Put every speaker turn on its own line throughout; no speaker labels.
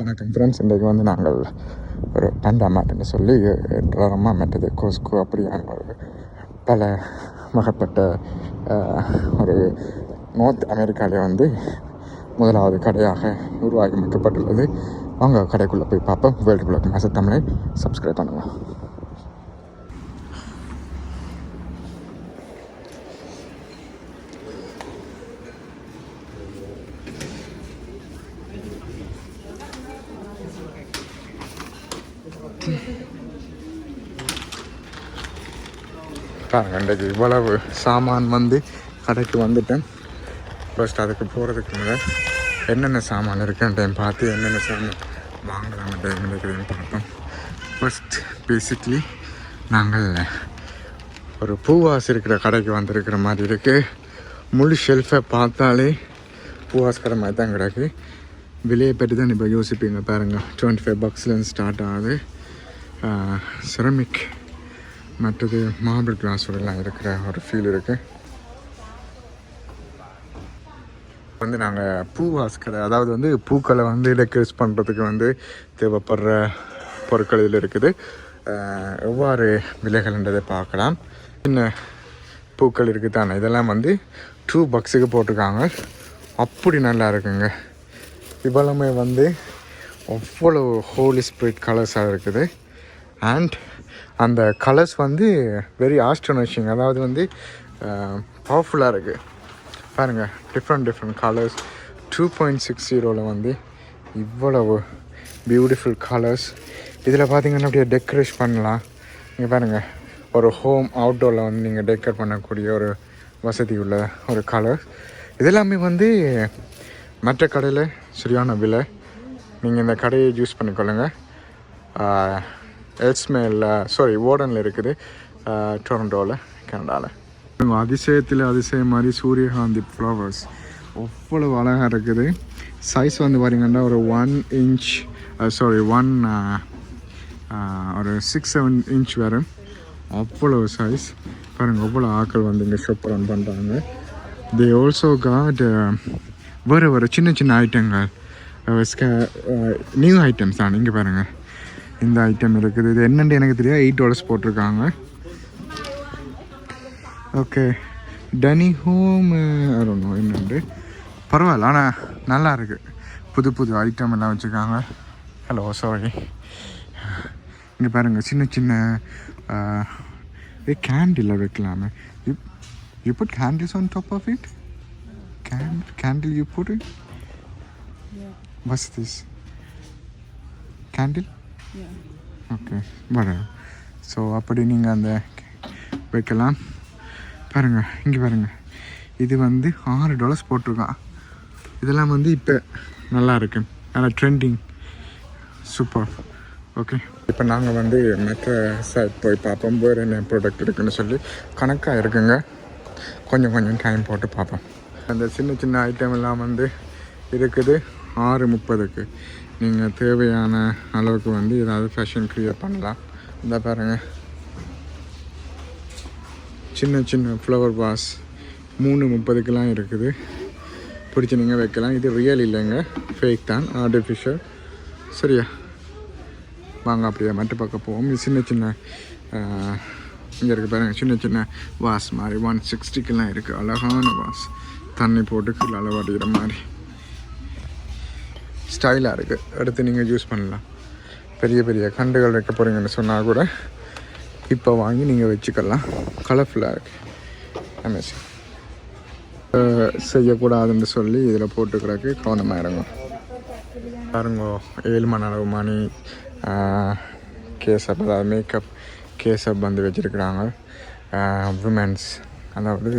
வணக்கம் ஃப்ரெண்ட்ஸ் இன்றைக்கு வந்து நாங்கள் ஒரு பண்டா மேட்டுன்னு சொல்லி ரமா மெட்டது கோஸ்கோ அப்படியான ஒரு பல வகைப்பட்ட ஒரு நார்த் அமெரிக்காவிலே வந்து முதலாவது கடையாக உருவாக்கி அவங்க கடைக்குள்ளே போய் பார்ப்போம். வேர்ல்டு குள்ள மாச சப்ஸ்கிரைப் பண்ணுவோம் பாருங்க இன்றைக்கு இவ்வளவு சாமான் வந்து கடைக்கு வந்துட்டேன். ஃபர்ஸ்ட் அதுக்கு போகிறதுக்கு முன்னாடி என்னென்ன சாமான் இருக்குன்றதையும் பார்த்து என்னென்ன சாமான் வாங்கலாம்ன்றதையும் இருக்கிறதையும் பார்த்தோம். ஃபர்ஸ்ட் பேசிக்லி நாங்கள் ஒரு பூவாஸ் இருக்கிற கடைக்கு வந்திருக்கிற மாதிரி இருக்குது முழு ஷெல்ஃபை பார்த்தாலே பூவாஸ் கடை மாதிரி தான் கிடக்கு. விலையை பற்றி தான் இப்போ யோசிப்பீங்க பாருங்கள் டுவெண்ட்டி ஃபைவ் பக்ஸ்லேருந்து ஸ்டார்ட் ஆகுது செரமிக் மற்றது மார்பிள் கிளாஸோடலாம் இருக்கிற ஒரு ஃபீல் இருக்குது வந்து நாங்கள் பூ வாஸ்கடை அதாவது வந்து பூக்களை வந்து டெக்கரேட் பண்ணுறதுக்கு வந்து தேவைப்படுற பொருட்கள் இதில் இருக்குது. எவ்வாறு விலைகள்ன்றதை பார்க்கலாம். சின்ன பூக்கள் இருக்குது தானே இதெல்லாம் வந்து டூ பக்ஸுக்கு போட்டிருக்காங்க. அப்படி நல்லா இருக்குங்க. இவ்வளவுமே வந்து அவ்வளோ ஹோலி ஸ்பிரிட் கலர்ஸாக இருக்குது. அண்ட் அந்த கலர்ஸ் வந்து வெரி ஆஸ்ட்ரோனஷிங் அதாவது வந்து பவர்ஃபுல்லாக இருக்குது பாருங்கள் different different colours two point six ஜீரோவில் வந்து இவ்வளவு பியூட்டிஃபுல் கலர்ஸ் இதில் பார்த்தீங்கன்னா அப்படியே டெக்கரேட் பண்ணலாம். இங்கே பாருங்கள் ஒரு ஹோம் அவுட்டோரில் வந்து நீங்கள் டெக்கரேட் பண்ணக்கூடிய ஒரு வசதி உள்ள ஒரு கலர் இதெல்லாமே வந்து மற்ற கடையில் சரியான விலை. நீங்கள் இந்த கடையை யூஸ் பண்ணிக்கொள்ளுங்கள் எட்ஸ்மேலில் சாரி ஓடனில் இருக்குது டொரண்டோவில் கனடாவில் அதிசயத்தில் அதிசயம் மாதிரி சூரியகாந்தி ஃப்ளவர்ஸ் அவ்வளவு அழகாக இருக்குது. சைஸ் வந்து பார்த்தீங்கன்னா ஒரு ஒன் இன்ச் சாரி ஒன் ஒரு சிக்ஸ் செவன் இன்ச் வரும் அவ்வளோ சைஸ் பாருங்கள் அவ்வளோ ஆக்கள் வந்து இங்கே ஷாப் ரன் பண்ணுறாங்க தே ஆல்சோ காட் வேறு வேறு சின்ன சின்ன ஐட்டங்கள் நியூ ஐட்டம்ஸ் தான் இங்கே பாருங்கள் இந்த ஐட்டம் இருக்குது. இது என்னென்னு எனக்கு தெரியாது. எயிட் டாலர்ஸ் போட்டிருக்காங்க. ஓகே டனி ஹோம் அருணும் என்னண்டு பரவாயில்ல ஆனால் நல்லா இருக்குது புது புது ஐட்டம் எல்லாம் வச்சுருக்காங்க. ஹலோ சாரி இங்கே பாருங்கள் சின்ன சின்ன candle வைக்கலாமே. You you put candles on top of it can't candle you put it this candle okay வரும் ஸோ அப்படி நீங்கள் அந்த வைக்கலாம். பாருங்கள் இங்கே பாருங்கள் இது வந்து ஆறு டாலர்ஸ் போட்டிருக்கான். இதெல்லாம் வந்து இப்போ நல்லா இருக்கு. நல்லா ட்ரெண்டிங் சூப்பர் ஓகே இப்போ நாங்கள் வந்து மற்ற சைட் போய் பார்ப்போம். வேறு என்ன ப்ராடக்ட் இருக்குன்னு சொல்லி கணக்காக இருக்குங்க. கொஞ்சம் கொஞ்சம் டைம் போட்டு பார்ப்போம். அந்த சின்ன சின்ன ஐட்டம் எல்லாம் வந்து இருக்குது. ஆறு முப்பதுக்கு. நீங்கள் தேவையான அளவுக்கு வந்து ஏதாவது ஃபேஷன் க்ரியேட் பண்ணலாம். இந்த பாருங்கள் சின்ன சின்ன ஃப்ளவர் வாஸ் மூணு முப்பதுக்கெலாம் இருக்குது. பிடிச்சி நீங்கள் வைக்கலாம். இது ரியல் இல்லைங்க. ஃபேக் தான். ஆர்டிஃபிஷியல் சரியா? வாங்க அப்படியே மட்டு பக்கம் போவோம். இது சின்ன சின்ன இங்கே இருக்குது பாருங்கள் சின்ன சின்ன வாஸ் மாதிரி. ஒன் சிக்ஸ்டிக்கெலாம் இருக்குது அழகான வாஸ் தண்ணி போட்டு கீழே அளவடிக்கிற மாதிரி. ஸ்டைலாக இருக்குது அடுத்து நீங்கள் யூஸ் பண்ணலாம். பெரிய பெரிய கண்டுகள் வைக்க போகிறீங்கன்னு சொன்னால் கூட இப்போ வாங்கி நீங்கள் வச்சுக்கலாம். கலர்ஃபுல்லாக இருக்குது அமேசிங் செய்யக்கூடாதுன்னு சொல்லி இதில் போட்டுக்கிறக்கு கவனமாக இறங்கும் பாருங்க ஏழு மணி அளவு மணி கேசப் அதாவது மேக்கப் கேசப் வந்து வச்சுருக்குறாங்க. விமென்ஸ் அதாவது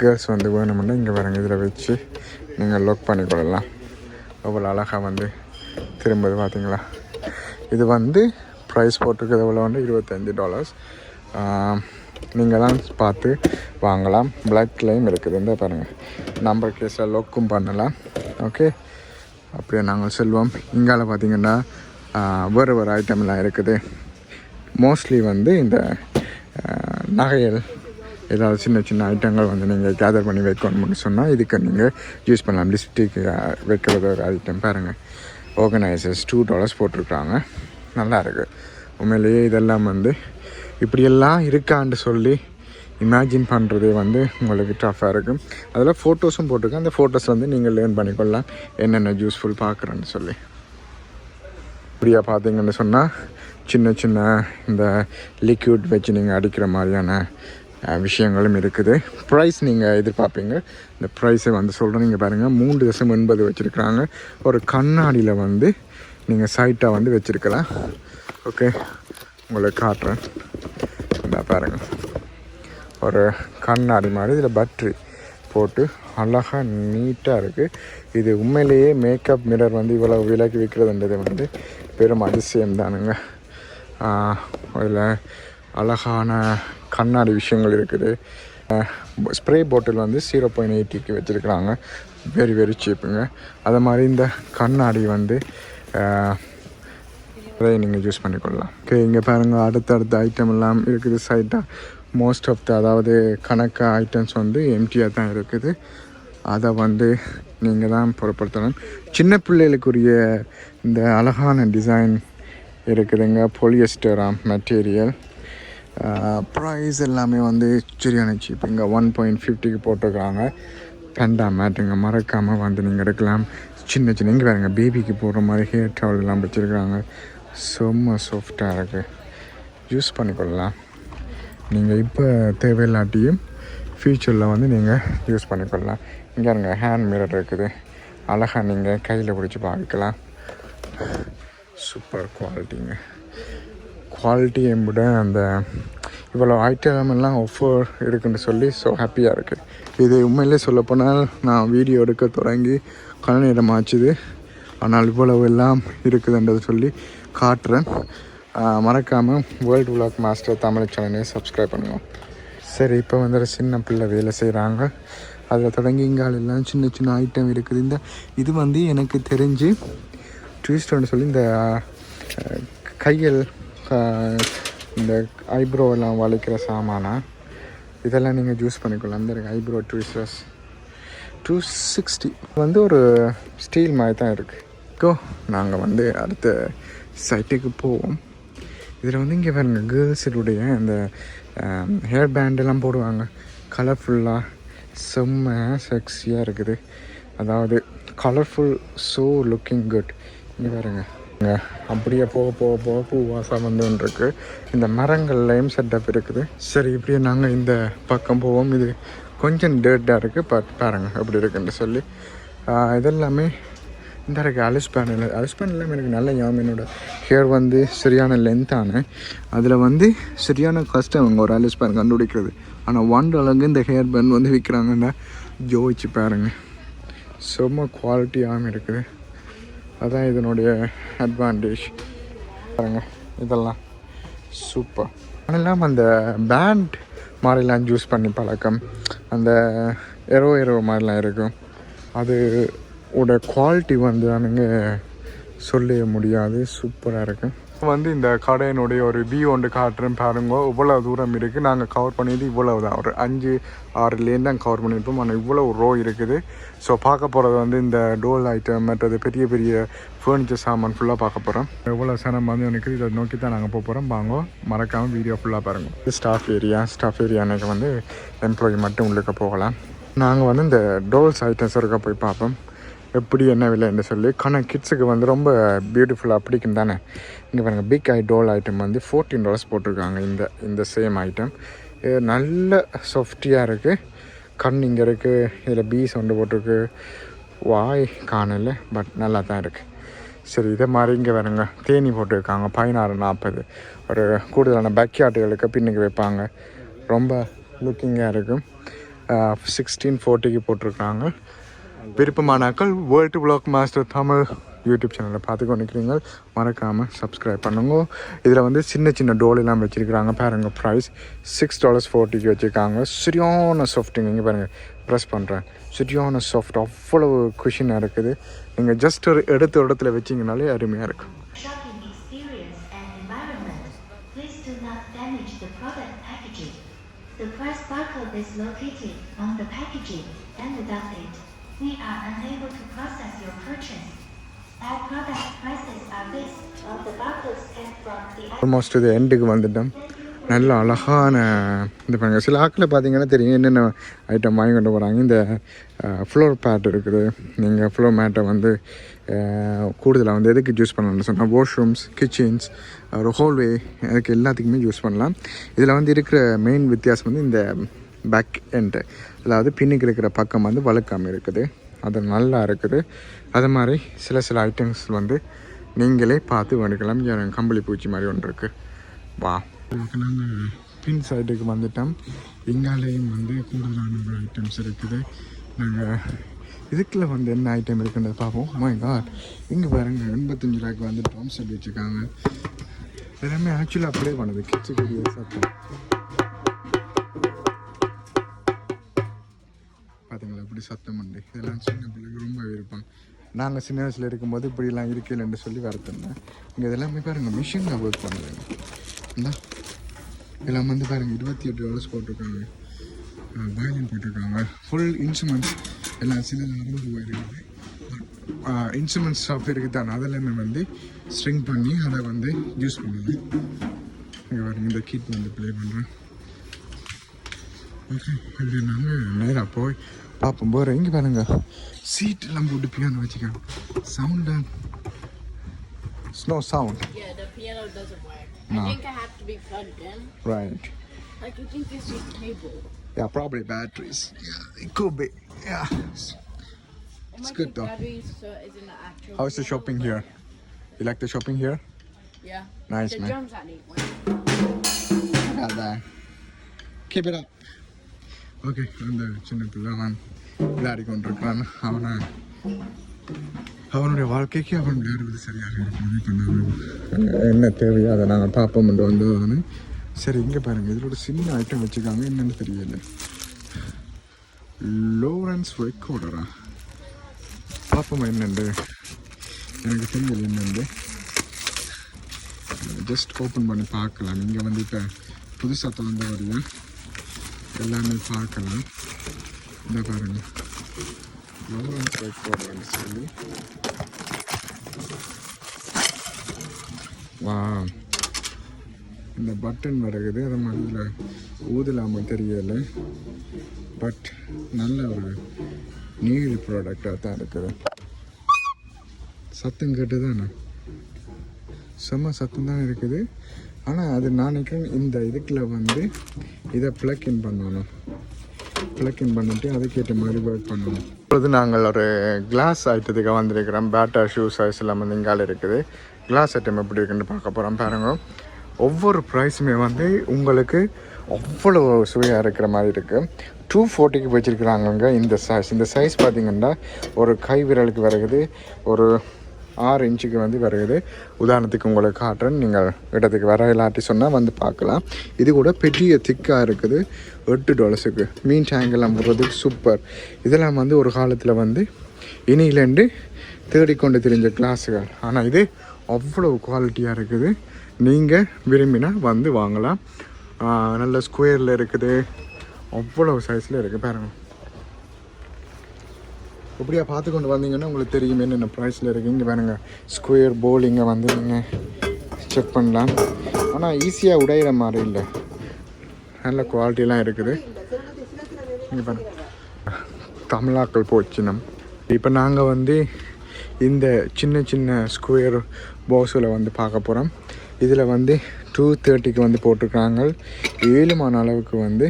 கேர்ள்ஸ் வந்து வேணும்னா இங்கே பாருங்கள் இதில் வச்சு நீங்கள் லாக் பண்ணிக்கொள்ளலாம் அவ்வளோ அழகாக வந்து திரும்புது பார்த்தீங்களா இது வந்து ப்ரைஸ் போட்டிருக்கிறது எவ்வளோ வந்து? இருபத்தஞ்சி டாலர்ஸ் நீங்கள் தான் பார்த்து வாங்கலாம். பிளாக் லைம் இருக்குது. இந்த பாருங்கள் நம்பர் கேஸில் லொக்கும் பண்ணலாம். ஓகே அப்படியே நாங்கள் செல்வோம். இங்கால பார்த்தீங்கன்னா வேறு வேறு ஐட்டம்லாம் இருக்குது. மோஸ்ட்லி வந்து இந்த நகையல் நகைகள் ஏதாவது சின்ன சின்ன ஐட்டங்கள் வந்து நீங்கள் கேதர் பண்ணி வைக்கணும்னு சொன்னால் இதுக்கு நீங்கள் யூஸ் பண்ணலாம். லிப்ஸ்டிக் வைக்கிறது ஒரு ஐட்டம் பாருங்கள் ஆர்கனைசர்ஸ் டூ டாலர்ஸ் போட்டிருக்காங்க. நல்லா இருக்குது உண்மையிலேயே இதெல்லாம் வந்து இப்படியெல்லாம் இருக்கான்னு சொல்லி இமேஜின் பண்ணுறதே வந்து உங்களுக்கு டஃப்பாக இருக்கும். அதில் ஃபோட்டோஸும் போட்டிருக்கேன். அந்த ஃபோட்டோஸ் வந்து நீங்கள் லேர்ன் பண்ணிக்கொள்ளலாம். என்னென்ன யூஸ்ஃபுல் பார்க்குறேன்னு சொல்லி. இப்படியா பார்த்தீங்கன்னு சொன்னால் சின்ன சின்ன இந்த லிக்யூட் வச்சு நீங்கள் அடிக்கிற மாதிரியான விஷயங்களும் இருக்குது. ப்ரைஸ் நீங்கள் எதிர்பார்ப்பீங்க. இந்த ப்ரைஸை வந்து சொல்கிறேன் நீங்கள் பாருங்கள் மூன்று தசம் எண்பது வச்சுருக்குறாங்க. ஒரு கண்ணாடியில் வந்து நீங்கள் சைட்டாக வந்து வச்சுருக்கலாம். ஓகே உங்களை காட்டுறேன். இந்த பாருங்கள் ஒரு கண்ணாடி மாதிரி இதில் பட்ரி போட்டு அழகாக நீட்டாக இருக்குது இது உண்மையிலேயே மேக்கப் மிரர் வந்து இவ்வளோ விலைக்கு விற்கிறதுன்றது வந்து பெரும் அதிசயம் தானுங்க அதில் அழகான கண்ணாடி விஷயங்கள் இருக்குது. ஸ்ப்ரே பாட்டில் வந்து ஜீரோ பாயிண்ட் எயிட்டிக்கு வச்சுருக்குறாங்க. வெரி வெரி சீப்புங்க அது மாதிரி இந்த கண்ணாடி வந்து அதை நீங்கள் யூஸ் பண்ணிக்கொள்ளலாம். ஓகே இங்கே பாருங்கள் அடுத்தடுத்த ஐட்டம் எல்லாம் இருக்குது சைட்டாக மோஸ்ட் ஆஃப் த அதாவது கணக்கு ஐட்டம்ஸ் வந்து எம்டியாக தான் இருக்குது. அதை வந்து நீங்கள் தான் பொருட்படுத்தணும். சின்ன பிள்ளைகளுக்குரிய இந்த அழகான டிசைன் இருக்குதுங்க. பொலியஸ்டராம் மெட்டீரியல் ப்ரைஸ் எல்லாமே வந்து சரியான சீப் இங்கே ஒன் பாயிண்ட் ஃபிஃப்டிக்கு போட்டிருக்காங்க. பெண்டா மேட்டுங்க மறக்காமல் வந்து நீங்கள் எடுக்கலாம். சின்ன சின்ன இங்கே பாருங்க பேபிக்கு போடுற மாதிரி ஹேர் டவல் எல்லாம் வச்சுருக்காங்க. செம்ம சாஃப்டாக இருக்குது யூஸ் பண்ணிக்கொள்ளலாம். நீங்கள் இப்போ தேவையில்லாட்டியும் ஃப்யூச்சரில் வந்து நீங்கள் யூஸ் பண்ணிக்கொள்ளலாம். இங்கே இருங்க ஹேண்ட் மிரர் இருக்குது. அழகாக நீங்கள் கையில் பிடிச்சி பார்க்கலாம் சூப்பர் குவாலிட்டிங்க குவாலிட்டியை விட அந்த இவ்வளோ ஐட்டம் எல்லாம் ஆஃபர் இருக்குன்னு சொல்லி ஸோ ஹாப்பியாக இருக்குது இது உண்மையிலே சொல்லப்போனால் நான் வீடியோ எடுக்க தொடங்கி கல நேரம் ஆச்சுது. ஆனால் இவ்வளவு எல்லாம் இருக்குதுன்றது சொல்லி காட்டுறேன். மறக்காமல் வேர்ல்டு விளாக் மாஸ்டர் தமிழ் சேனலை சப்ஸ்கிரைப் பண்ணுவோம் சரி இப்போ வந்து சின்ன பிள்ளை வேலை செய்கிறாங்க அதில் தொடங்கி இங்கால எல்லாம் சின்ன சின்ன ஐட்டம் இருக்குது. இந்த இது வந்து எனக்கு தெரிஞ்சு ட்விஸ்ட்னு சொல்லி இந்த அஹ், கையல் இந்த ஐப்ரோ எல்லாம் வளைக்கிற சாமானா? இதெல்லாம் நீங்கள் ஜூஸ் பண்ணிக்கலாம் இந்த ஐப்ரோ ட்விஸ்டர்ஸ் டூ சிக்ஸ்டி வந்து ஒரு ஸ்டீல் மாதிரி தான் இருக்குது கோ நாங்கள் வந்து அடுத்த சைட்டுக்கு போவோம். இதில் வந்து இங்கே பாருங்க கேர்ள்ஸுடைய அந்த ஹேர் பேண்டெல்லாம் போடுவாங்க. கலர்ஃபுல்லாக செம்ம செக்ஸியாக இருக்குது. அதாவது கலர்ஃபுல் ஸோ லுக்கிங் குட் இங்கே பாருங்கள் அப்படியே போக போக போக பூ வாசம் வந்து ஒன்று இருக்கு இந்த மரங்கள்லையும் செட்டப் இருக்குது. சரி இப்படியே நாங்கள் இந்த பக்கம் போவோம். இது கொஞ்சம் டேர்ட்டாக இருக்குது பட் பாருங்க எப்படி இருக்குன்னு சொல்லி. இதெல்லாமே இந்த இருக்கு. அலிஸ்பேன் இல்லை அலிஸ்பேன் எனக்கு நல்ல ஞாபகம். என்னோட ஹேர் வந்து சரியான லென்த்தான அதில் வந்து சரியான கஷ்டம் ஒரு அலிஸ்பேன் கண்டுபிடிக்கிறது. ஆனால் ஒன் டாலருக்கு இந்த ஹேர் பேன் வந்து விற்கிறாங்கன்னா ஜோதிச்சு பாருங்க. செம்ம குவாலிட்டியாகவும் இருக்குது. அதுதான் இதனுடைய அட்வான்டேஜ் பாருங்க இதெல்லாம் சூப்பர் அதெல்லாம் அந்த பேண்ட் மாதிரிலாம் ஜூஸ் பண்ணி பழக்கம். அந்த எரோ எரோ மாதிரிலாம் இருக்கும். அது ஓட குவாலிட்டி வந்து நானுங்க சொல்ல முடியாது. சூப்பராக இருக்கும். வந்து இந்த கடையினுடைய ஒரு வியூ ஒன்று காட்டுறேன் பாருங்க. இவ்வளோ தூரம் இருக்குது நாங்கள் கவர் பண்ணியது இவ்வளவு தான். ஒரு அஞ்சு ஆறு லேன் தான் கவர் பண்ணியிருப்போம். ஆனால் இவ்வளோ ரோ இருக்குது. ஸோ பார்க்க போகிறது வந்து இந்த டோல் ஐட்டம் மற்றது பெரிய பெரிய ஃபர்னிச்சர் சாமான் ஃபுல்லாக பார்க்க போகிறோம் எவ்வளோ சனம் வந்து எனக்கு இதை நோக்கி தான் நாங்கள் போக போகிறோம் வாங்க மறக்காமல் வீடியோ ஃபுல்லாக பாருங்க. ஸ்டாஃப் ஏரியா ஸ்டாஃப் ஏரியா அன்றைக்கி வந்து எம்ப்ளாயி மட்டும் உள்ளுக்க போகலாம். நாங்கள் வந்து இந்த டோல்ஸ் ஐட்டம்ஸ் இருக்க போய் பார்ப்போம். எப்படி என்ன விலைன்னு சொல்லி ஆனால் கிட்ஸுக்கு வந்து ரொம்ப பியூட்டிஃபுல்லாக பிடிக்கும் தானே? இங்கே பாருங்கள் பிக் ஐ டோல் ஐட்டம் வந்து ஃபோர்டீன் டாலர்ஸ் போட்டிருக்காங்க இந்த இந்த சேம் ஐட்டம் இது நல்ல சாஃப்டியாக இருக்குது கண் இங்கே இருக்குது இதில் பீ சவுண்டு போட்டிருக்கு. வாய் காணல பட் நல்லா தான் இருக்குது சரி இதே மாதிரி இங்கே வருங்க தேனி போட்டிருக்காங்க பதினாறு நாற்பது ஒரு கூடுதலான பேக்யார்டுகளுக்கு பின்னுக்கு வைப்பாங்க. ரொம்ப லுக்கிங்காக இருக்கும். சிக்ஸ்டீன் ஃபோர்ட்டிக்கு போட்டிருக்காங்க. விருப்பமானாக்கள் world black master Tamil YouTube சேனலை பார்த்து கொண்டிருக்கிறீங்க மறக்காமல் சப்ஸ்கிரைப் பண்ணுங்க. இதில் வந்து சின்ன சின்ன டோல் எல்லாம் வச்சுருக்கிறாங்க. பாருங்கள் ப்ரைஸ் சிக்ஸ் டாலர்ஸ் ஃபோர்ட்டிக்கு வச்சுருக்காங்க. சரியான சாஃப்ட்டுங்க இங்கே பாருங்கள் ப்ரெஸ் பண்ணுறேன் சரியான சாஃப்ட் அவ்வளவு குஷினாக இருக்குது. நீங்கள் ஜஸ்ட் ஒரு எடுத்த இடத்துல வச்சிங்கனாலே அருமையாக இருக்கும்.
The price barcode is located on the packaging, and without it, we are unable to process your purchase. All product prices are based on the barcodes scanned from the
almost இது எண்டுக்கு வந்துட்டோம். நல்ல அழகான இது பண்ணுங்க சில ஆக்கில் பார்த்தீங்கன்னா தெரியும். என்னென்ன ஐட்டம் வாங்கி கொண்டு போகிறாங்க இந்த ஃப்ளோர் பேட் இருக்குது. நீங்கள் ஃப்ளோர் மேட்டை வந்து கூடுதலாக வந்து எதுக்கு யூஸ் பண்ணலாம்னு சொன்னால் வாஷ்ரூம்ஸ் கிச்சன்ஸ் ஒரு ஹோல்வே அதுக்கு எல்லாத்துக்குமே யூஸ் பண்ணலாம். இதில் வந்து இருக்கிற மெயின் வித்தியாசம் வந்து இந்த பேக் எண்டு அதாவது பின்னுக்கு இருக்கிற பக்கம் வந்து வழுக்காமல் இருக்குது. அது நல்லா இருக்குது. அது மாதிரி சில சில ஐட்டம்ஸ் வந்து நீங்களே பார்த்து வேண்டிக்கலாம். இங்க கம்பளி பூச்சி மாதிரி ஒன்று இருக்குது வா. நாங்கள் பின் சைடுக்கு வந்துட்டோம். இங்காலேயும் வந்து கூடுதலான ஒரு ஐட்டம்ஸ் இருக்குது. நாங்கள் இதுக்குள்ள வந்து என்ன ஐட்டம் இருக்குன்றது பார்ப்போம். மை காட் இங்கே பாருங்க எண்பத்தஞ்சு ரூபாய்க்கு வந்து ட்ரம் செட் வச்சுருக்காங்க. எல்லாமே ஆக்சுவலாக அப்படியே பண்ணுது கிச்சக்கூடிய சத்தம். இப்படி சத்தம் உண்டு. இதெல்லாம் சின்ன பிள்ளைங்க ரொம்ப விருப்பம். நாங்கள் சின்ன வயசில் இருக்கும்போது இப்படிலாம் இருக்கலன்னு சொல்லி வரத்திருந்தேன் இங்கே இதெல்லாமே பாருங்கள் மிஷினில் ஒர்க் பண்ணுறேன் இந்தா இதெல்லாம் வந்து பாருங்கள் இருபத்தி எட்டு டாலர்ஸ் போட்டிருக்காங்க. வயலின் போட்டிருக்காங்க. ஃபுல் இன்ஸ்ட்ருமெண்ட்ஸ் எல்லாம் சின்ன நடந்து போயிருக்குது இருக்குது இன்ஸ்ட்ருமெண்ட்ஸ் ஷாப் இருக்குது அதெல்லாமே வந்து ஸ்ட்ரிங் பண்ணி அதை வந்து யூஸ் பண்ணுது. இங்கே பாருங்கள் இந்த கீட் வந்து ப்ளே பண்ணுறேன் ஓகே இப்படி நாங்கள் நேராக போய் பார்ப்போம் போகிற இங்கே பாருங்க சீட் எல்லாம் போட்டு பியானோ வச்சுக்காங்க sound snow sound
Yeah, the piano doesn't work.
No.
I think I have to be plugged in.
Right
Like, you think this is cable?
Yeah, probably batteries. Yeah, it could be. Yeah.
It might
good
take
though.
batteries, so it's an actual.
How's the
piano,
shopping
but-
here? You like the shopping here?
Yeah.
Nice,
the
man.
drums I need one.
Got that. Keep it up. Okay அந்த சின்ன பிள்ளை அவன் விளையாடி கொண்டிருக்கிறான். அவனை அவனுடைய வாழ்க்கைக்கு அவன் விளையாடுவது சரியாக இருக்கிறது இப்போ நான் என்ன தேவையோ அதை நாங்கள் பார்ப்போம் என்று வந்து அவனு சரி இங்கே பாருங்கள் இதில் ஒரு சின்ன ஐட்டம் வச்சுருக்காங்க. என்னென்னு தெரியல. லோரன்ஸ் ரெக்கார்டரா பார்ப்போமா என்னென்று எனக்கு தெரியல என்னென்று ஜஸ்ட் ஓப்பன் பண்ணி பார்க்கலாம். இங்கே வந்து இப்போ புதுசாக திறந்த வரையும் எல்லாமே பார்க்கலாம். இந்த பாருங்க. ஸ்ட்ரைக் ரெக்கார்டர்னு சொல்லி வா இந்த பட்டன் வருகுது அதை மாதிரி ஊதலாமல் தெரியலை. பட் நல்ல ஒரு நீடி ப்ராடக்டாக தான் இருக்குது. சத்தம் கேட்டு தானே செம்ம சத்தம் தான் இருக்குது. ஆனால் அது நாளைக்கும் இந்த இதுக்குள்ள வந்து இதை ப்ளக்இன் பண்ணணும். ப்ளக்இன் பண்ணிட்டு அதுக்கேற்ற மாதிரி ஒர்க் பண்ணணும். இப்பொழுது நாங்கள் ஒரு கிளாஸ் ஐட்டத்துக்கு வந்திருக்கிறோம். பேட்டா ஷூ சைஸ் எல்லாம் வந்து இங்கால இருக்குது. கிளாஸ் ஐட்டம் எப்படி இருக்குன்னு பார்க்க போகிறோம் பாருங்க. ஒவ்வொரு ப்ரைஸுமே வந்து உங்களுக்கு அவ்வளோ சுவையாக இருக்கிற மாதிரி இருக்குது டூ ஃபோர்ட்டிக்கு வச்சுருக்குறாங்கங்க இந்த சைஸ் இந்த சைஸ் பார்த்தீங்கன்னா ஒரு கை விரலுக்கு வருகுது ஒரு ஆறு இன்ச்சுக்கு வந்து வருது உதாரணத்துக்கு உங்களுக்கு காட்டுறேன். நீங்கள் இடத்துக்கு வர இல்லாட்டி சொன்னால் வந்து பார்க்கலாம். இது கூட பெரிய திக்காக இருக்குது. எட்டு டாலர்ஸுக்கு மீன் டேங்கெல்லாம் போடுறதுக்கு சூப்பர் இதெல்லாம் வந்து ஒரு காலத்தில் வந்து இனியிலேருந்து தேடிக்கொண்டு தெரிஞ்ச கிளாஸுகள். ஆனால் இது அவ்வளோ குவாலிட்டியாக இருக்குது. நீங்கள் விரும்பினா வந்து வாங்கலாம். நல்ல ஸ்கொயரில் இருக்குது. அவ்வளோ சைஸில் இருக்குது பாருங்கள் இப்படியா பார்த்து கொண்டு வந்தீங்கன்னா உங்களுக்கு தெரியும் என்னென்ன ப்ரைஸில் இருக்குது இங்கே வேணுங்க ஸ்கொயர் போலிங்கை வந்து நீங்கள் செக் பண்ணலாம். ஆனால் ஈஸியாக உடையிற மாதிரி இல்லை. நல்ல குவாலிட்டிலாம் இருக்குது. இங்கே பாருங்க. தமிழாக்கள் போச்சினம். இப்போ நாங்கள் வந்து இந்த சின்ன சின்ன ஸ்கொயர் பாக்ஸில் வந்து பார்க்க போகிறோம் இதில் வந்து டூ தேர்ட்டிக்கு வந்து போட்டிருக்காங்க. ஏழுமான அளவுக்கு வந்து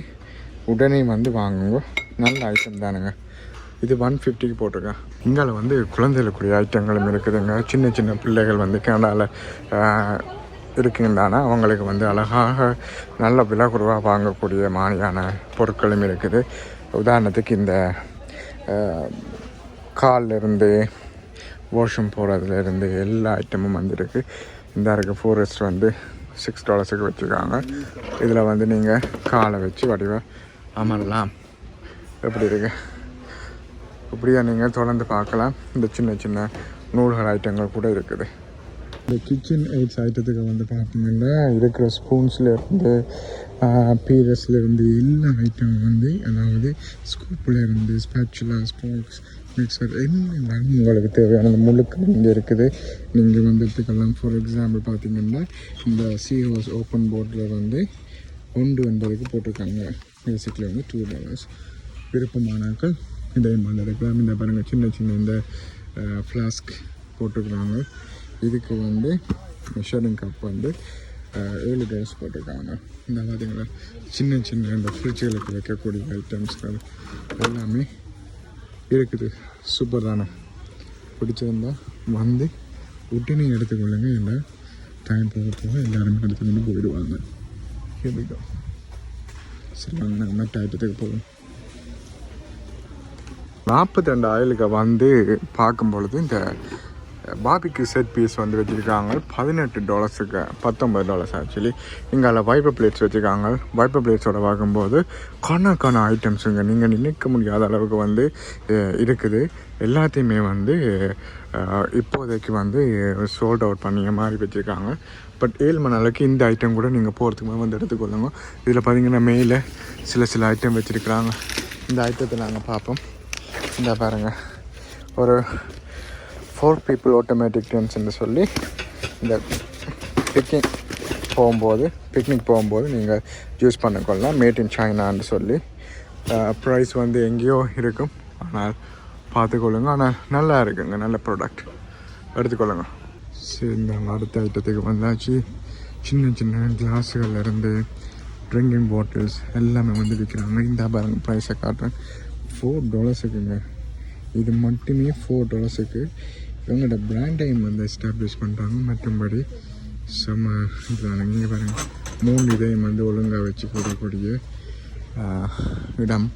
உடனே வந்து வாங்குங்க. நல்ல ஐட்டம் தானுங்க. இது ஒன் ஃபிஃப்டிக்கு போட்டிருக்கேன். இங்கால வந்து குழந்தைகளுக்குரிய ஐட்டங்களும் இருக்குதுங்க. சின்ன சின்ன பிள்ளைகள் வந்து கனடாவில் இருக்குங்கன்னா அவங்களுக்கு வந்து அழகாக நல்ல விலை குறைவாக வாங்கக்கூடிய மாதிரியான பொருட்களும் இருக்குது. உதாரணத்துக்கு இந்த கால்ல இருந்து போகிறதுலேருந்து எல்லா ஐட்டமும் வந்துருக்கு. இந்த இருக்க ஃபோரஸ்ட் வந்து சிக்ஸ் டாலர்ஸுக்கு வச்சுருக்காங்க. இதில் வந்து நீங்கள் காலை வச்சு வடிவ அமரலாம். எப்படி இருக்குது இப்படியாக நீங்கள் தொடர்ந்து பார்க்கலாம். இந்த சின்ன சின்ன நூல்கள் ஐட்டங்கள் கூட இருக்குது. இந்த கிச்சன் எய்ட்ஸ் ஐட்டத்துக்கு வந்து பார்த்தீங்கன்னா இருக்கிற ஸ்பூன்ஸ்லேருந்து பீரஸ்லேருந்து எல்லா ஐட்டம் வந்து அதாவது ஸ்கூப்லேருந்து ஸ்பேச்சுலா ஸ்போக்ஸ் மிக்சர் என்ன உங்களுக்கு தேவையான முழுக்க இங்கே இருக்குது. நீங்கள் வந்து எடுத்துக்கலாம். ஃபார் எக்ஸாம்பிள் பார்த்தீங்கன்னா இந்த சிஓஸ் ஓப்பன் போர்டில் வந்து ஒன்று ஒன்பதுக்கு போட்டிருக்காங்க. பேசிக்கில் வந்து டூ டாலர்ஸ் விருப்பமானாக்கள் இதே மாதிரி இருக்கலாம் இந்த பாருங்கள் சின்ன சின்ன இந்த ஃப்ளாஸ்க் போட்டிருக்கிறாங்க இதுக்கு வந்து மெஷரிங் கப் வந்து ஏழு டாலர்ஸ் போட்டிருக்காங்க. இந்த பார்த்திங்களா சின்ன சின்ன இந்த ஃப்ரிட்ஜுகளுக்கு வைக்கக்கூடிய ஐட்டம்ஸ்கள் எல்லாமே இருக்குது. சூப்பர் தானே? பிடிச்சிருந்தா வந்து உடனே எடுத்துக்கொள்ளுங்க. இல்லை டைம் போக போக எல்லாருமே எடுத்துக்கொண்டு போயிடுவாங்க. Here சரி வாங்க நாங்கள் மற்ற ஐட்டத்துக்கு போவோம். நாற்பத்தி ரெண்டு ஆயிலுக்கு வந்து பார்க்கும் பொழுது இந்த பாபிக்கு செட் பீஸ் வந்து வச்சுருக்காங்க. பதினெட்டு டாலர்ஸுக்கு பத்தொம்பது டாலர்ஸ் ஆக்சுவலி இங்கே அதில் வைப்பர் பிளேட்ஸ் வச்சுருக்காங்க. வைப்பர் பிளேட்ஸோட பார்க்கும்போது கணக்கான ஐட்டம்ஸுங்க நீங்கள் நினைக்க முடியாத அளவுக்கு வந்து இருக்குது. எல்லாத்தையுமே வந்து இப்போதைக்கு வந்து சோல்ட் அவுட் பண்ணிய மாதிரி வச்சுருக்காங்க. பட் ஏழு மணி அளவுக்கு இந்த ஐட்டம் கூட நீங்கள் போகிறதுக்கு வந்து எடுத்துக்கொள்ளுங்க. இதில் பார்த்தீங்கன்னா மேலே சில சில ஐட்டம் வச்சுருக்குறாங்க. இந்த ஐட்டத்தை நாங்கள் பார்ப்போம். இந்த பாருங்கள் ஒரு ஃபோர் பீப்புள் ஆட்டோமேட்டிக் டென்ஸ்ன்னு சொல்லி இந்த பிக்னிக் போகும்போது பிக்னிக் போகும்போது நீங்கள் யூஸ் பண்ணிக்கொள்ளலாம் மேட் இன் சைனான்னு சொல்லி. ப்ரைஸ் வந்து எங்கேயோ இருக்கும். ஆனால் பார்த்துக்கொள்ளுங்க ஆனால் நல்லா இருக்குங்க. நல்ல ப்ராடக்ட் எடுத்துக்கொள்ளுங்க சரி இந்த அடுத்த ஐட்டத்துக்கு வந்தாச்சு. சின்ன சின்ன கிளாஸுகள்லேருந்து ட்ரிங்கிங் பாட்டில்ஸ் எல்லாமே வந்து விற்கிறாங்க. இந்த பாருங்கள் ப்ரைஸை காட்டுறேன். ஃபோர் டாலர்ஸுக்குங்க இது மட்டுமே ஃபோர் டாலர்ஸுக்கு இவங்களோட டைம் வந்து எஸ்டாப்ளிஷ் பண்ணுறாங்க மற்றும்படி செம்ம இதுதாங்க இங்கே பாருங்கள் மூணு இதையும் வந்து ஒழுங்காக வச்சு போடக்கூடிய இடம்.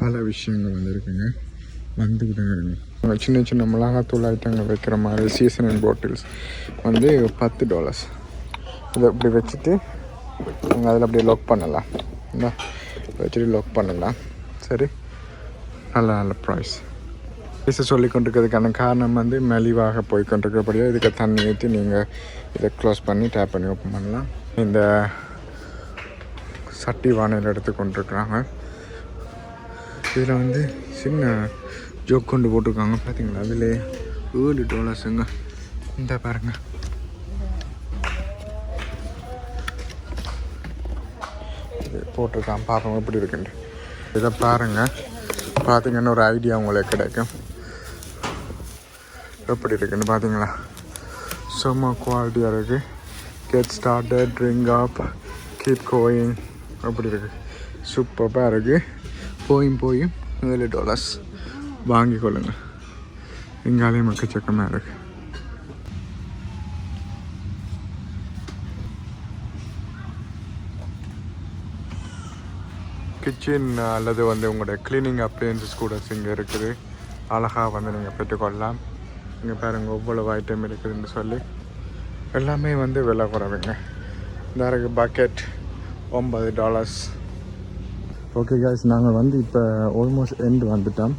பல விஷயங்கள் வந்து இருக்குங்க. வந்துக்கிட்டே இருங்க சின்ன சின்ன மிளகாத்தூள் ஐட்டங்கள் வைக்கிற மாதிரி சீசனல் பாட்டில்ஸ் வந்து பத்து டாலர்ஸ் இதை இப்படி வச்சுட்டு நீங்கள் அதில் அப்படியே லாக் பண்ணலாம். என்ன வச்சுட்டு லாக் பண்ணலாம். சரி. நல்ல நல்ல ப்ரைஸ் ப்ரைஸை சொல்லி கொண்டிருக்கிறதுக்கான காரணம் வந்து மெலிவாக போய் கொண்டிருக்கிறபடியாக இதுக்கு தண்ணி ஊற்றி நீங்கள் இதை க்ளோஸ் பண்ணி டேப் பண்ணி ஓப்பன் பண்ணலாம். இந்த சட்டி வானையில் எடுத்து கொண்டிருக்கிறாங்க. இதில் வந்து சின்ன ஜோக் கொண்டு போட்டிருக்காங்க. பார்த்தீங்களா அதில் ஏழு டாலர்ஸுங்க இந்த பாருங்க. இது போட்டிருக்கான். பார்ப்போம் எப்படி இருக்குன்ட்டு இதை பாருங்கள் பார்த்தீங்கன்னா ஒரு ஐடியா உங்களுக்கு கிடைக்கும். எப்படி இருக்குன்னு பார்த்தீங்களா செம்ம குவாலிட்டியாக இருக்குது get started drink up keep going அப்படி இருக்குது சூப்பராக இருக்குது போயும் போயும் ஏழு டாலர்ஸ் வாங்கி கொள்ளுங்கள் எங்காலையும் மக்கச்சக்கமாக இருக்குது கிச்சன் uh, அல்லது வந்து உங்களுடைய க்ளீனிங் அப்ளையன்சஸ் கூட இங்கே இருக்குது. அழகாக வந்து நீங்கள் பெற்றுக்கொள்ளலாம். இங்கே பாருங்கள் ஒவ்வொரு ஐட்டம் இருக்குதுன்னு சொல்லி. எல்லாமே வந்து விலை குறைவுங்க. இந்த இருக்குது பக்கெட் ஒன்பது டாலர்ஸ் ஓகே காய்ஸ் நாங்கள் வந்து இப்போ ஆல்மோஸ்ட் எண்ட் வந்துட்டோம்.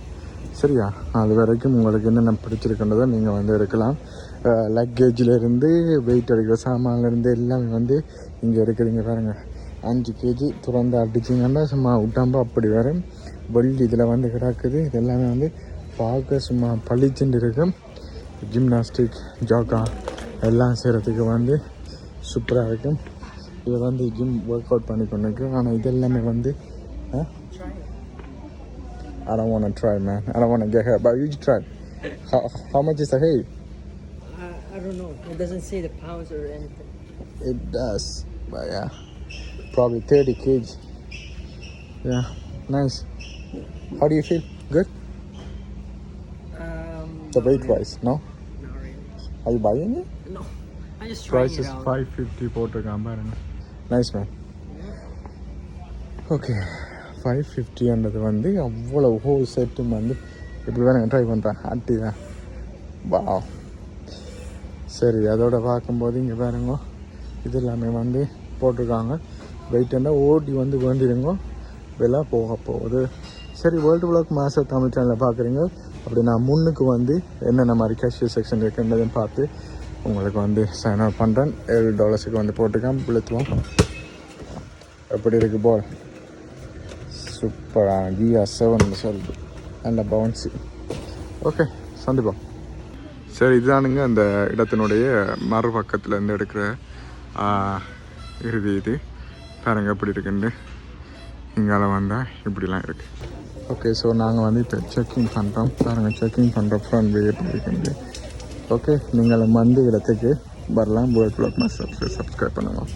சரியா? அது வரைக்கும் உங்களுக்கு என்னென்ன பிடிச்சிருக்குன்றதோ நீங்கள் வந்து எடுக்கலாம். Uh, லக்கேஜிலேருந்து வெயிட் அடிக்கிற சாமான்லேருந்து எல்லாமே வந்து இங்கே இருக்குதுங்க பாருங்கள் அஞ்சு கேஜி திறந்து அடிச்சிங்கன்னா சும்மா விட்டாம்போ அப்படி வரும் வெள்ளி இதில் வந்து கிடக்குது இது எல்லாமே வந்து பார்க்க சும்மா பளிச்சுட்டு இருக்கும் ஜிம்னாஸ்டிக் ஜோகா எல்லாம் செய்கிறதுக்கு வந்து சூப்பராக இருக்கும் இது வந்து ஜிம் ஒர்க் அவுட் பண்ணி கொண்டு ஆனால் இது எல்லாமே வந்து I don't want to try, man. I don't want to get hurt. But you try. How, how much is the hay?
I, I don't know. It doesn't say the pounds or anything.
It does. But yeah. Probably 30 kg. Yeah. Nice. How do you feel? Good?
Um,
The weight
really.
wise, no?
Not really.
Are you buying it?
No. I'm just
Price is
out.
550 போட்டிருக்கான் பாருங்க nice man okay five ஃபிஃப்டின்றது வந்து அவ்வளோ whole செட்டும் வந்து இப்படி வேணும் try பண்ணுறேன் அட்டி தான் வா சரி அதோட பார்க்கும்போது இங்கே பாருங்க இது எல்லாமே வந்து போட்டிருக்காங்க வெயிட்டண்டா ஓடி வந்து வேண்டிடுங்க விலை போக போகுது. சரி வேர்ல்டு விளாக் மாஸ்டர் தமிழ் சேனலில் பார்க்குறீங்க அப்படி நான் முன்னுக்கு வந்து என்னென்ன மாதிரி கேஷியர் செக்ஷன் இருக்குன்றதையும் பார்த்து உங்களுக்கு வந்து சைன் அவுட் பண்ணுறேன் ஏழு டாலர்ஸுக்கு வந்து போட்டுக்கேன் விழுத்துவோம் எப்படி இருக்குது பால் சூப்பராக கியா செவன் சொல்லுது நல்ல பவுன்ஸு ஓகே சந்திப்போம். சரி இதுதானுங்க அந்த இடத்தினுடைய மறுபக்கத்தில் இருந்து எடுக்கிற இறுதி இது. பாருங்க எப்படி இருக்குன்னு இங்கால வந்தால் இப்படிலாம் இருக்குது ஓகே ஸோ நாங்கள் வந்து இப்போ செக்கிங் பண்ணுறோம் பாருங்கள் செக்கிங் பண்ணுற ஃப்ரண்ட் வே எப்படி இருக்குன்னு ஓகே நீங்கள் வந்து இடத்துக்கு வரலாம். வேர்ல்ட் ப்ளாக் சப்ஸ்கிரைப் பண்ணுவோம்